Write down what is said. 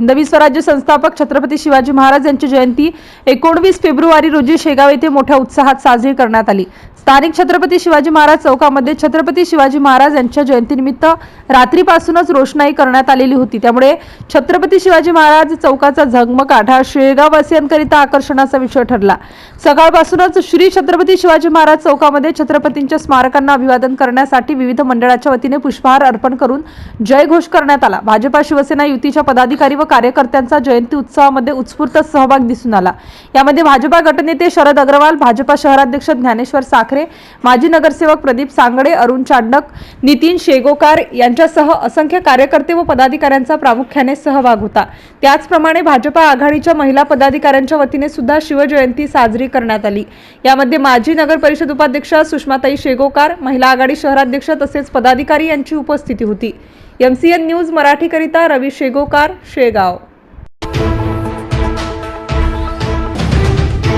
नवी स्वराज्य संस्थापक छत्रपती शिवाजी महाराज यांची जयंती एकोणवीस फेब्रुवारी रोजी शेगाव येथे मोठ्या उत्साहात साजरी करण्यात आली. स्थानिक छत्रपती शिवाजी महाराज चौकामध्ये छत्रपती शिवाजी महाराज यांच्या जयंतीनिमित्त रात्रीपासूनच रोषणाई करण्यात आलेली होती. त्यामुळे छत्रपती शिवाजी महाराज चौकाचा झगमगाट हा शेगाववासियांकरिता आकर्षणाचा विषय ठरला. सकाळपासूनच श्री छत्रपती शिवाजी महाराज चौकामध्ये छत्रपतींच्या स्मारकांना अभिवादन करण्यासाठी विविध मंडळाच्या वतीने पुष्पहार अर्पण करून जयघोष करण्यात आला. भाजपा शिवसेना युतीच्या पदाधिकारी व कार्यकर्त्यांचा जयंती उत्सवामध्ये उत्स्फूर्त सहभाग दिसून आला. यामध्ये भाजपा गटनेते शरद अग्रवाल भाजपा शहराध्यक्ष ज्ञानेश्वर साखरे माजी नगरसेवक प्रदीप सांगडे अरुण चांडक नितीन शेगोकार यांच्यासह असंख्य कार्यकर्ते व पदाधिकाऱ्यांचा प्रामुख्याने सहभाग होता. त्याचप्रमाणे भाजपा आघाडीच्या महिला पदाधिकाऱ्यांच्या वतीने सुद्धा शिवजयंती साजरी करण्यात आली. यामध्ये माजी नगर परिषद उपाध्यक्ष सुषमाताई शेगोकार महिला आघाडी शहराध्यक्ष तसेच पदाधिकारी यांची उपस्थिती होती. एम सी एन न्यूज मराठीकरिता रवी शेगोकार शेगाव.